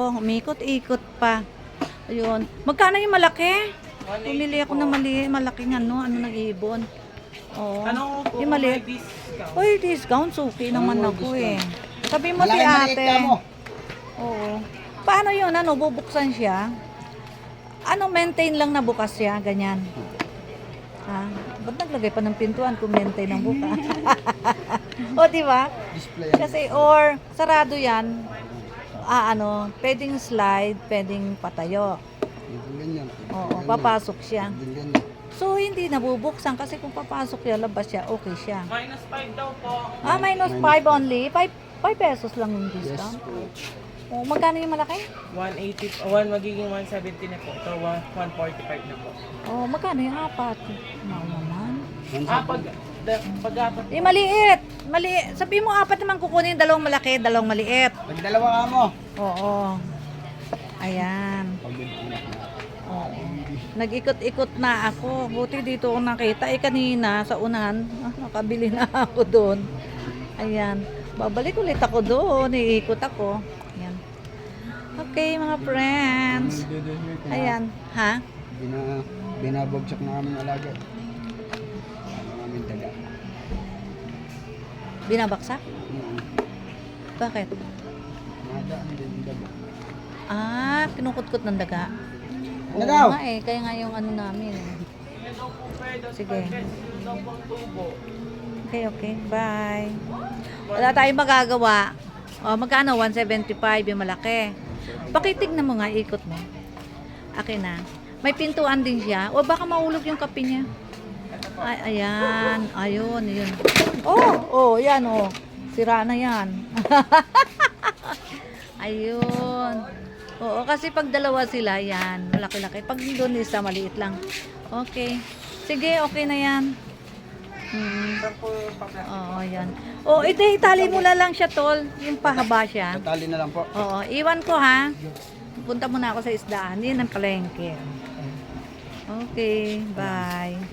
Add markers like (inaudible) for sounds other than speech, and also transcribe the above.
Oh, umikot-ikot pa. Ayun. Magkano yung malaki? Pumili ako ng mali, malaking ano, ano nag-ibon. Oo. Ano po Yung mali. discount? Uy, discount. Suki naman ako eh. Sabi mo si Malaki maliit ate. ka mo. Oo. Paano yun? Ano, bubuksan siya? Ano, maintain lang na bukas siya? Ganyan. Ha? Ba't naglagay pa ng pintuan kung maintain ang bukas? (laughs) (laughs) o, di ba? Display. Kasi, or, sarado yan. Ah, ano, pwedeng slide, pwedeng patayo. Pwedeng ganyan. pwedeng Oo, ganyan, papasok siya. pwedeng ganyan. So, hindi nabubuksan kasi kung papasok siya, labas siya, okay siya. Minus 5 daw po. Ah, minus 5 only. 5, 5 pesos lang yung Yes discount. po. Oh, magkano yung malaki? 180, oh, one magiging 170 na po. Ito, one- 145 na po. Oh, magkano yung apat? Mahal naman. Ah, pag, da, pag apat, Eh, maliit. Maliit. Sabi mo, apat naman kukunin, dalawang malaki, dalawang maliit. Pag dalawa ka mo. Oo. Ayan. Oo. Nag-ikot-ikot na ako. Buti dito ako nakita. Eh, kanina sa unahan, ah, (laughs) nakabili na ako doon. Ayan. Babalik ulit ako doon. Iikot ako. Ayan. Okay, mga friends. Ayan. Ha? Bina, binabagsak na kami alaga. Ano namin daga. Binabaksak? Mm. Bakit? Nadaan din yung daga. Ah, kinukutkot ng daga. Oo daw? nga eh, kaya nga yung ano namin. eh. Sige. Okay, okay. Bye. Wala tayong magagawa. O, magkano? 175 yung malaki. Pakitignan mo nga, ikot mo. Akin na. May pintuan din siya. O, baka maulog yung kape niya. Ay, ayan. Ayun, yun. Oh, oh, yan, oh. Sira na yan. (laughs) Ayun. Oo, kasi pag dalawa sila, yan. Malaki-laki. Pag doon isa, maliit lang. Okay. Sige, okay na yan. Hmm. Oo, yan. O, ito, itali mo na lang siya, tol. Yung pahaba siya. Tatali na lang po. Oo, iwan ko, ha? Punta muna ako sa isdaan. Yan ang palengke. Okay, bye.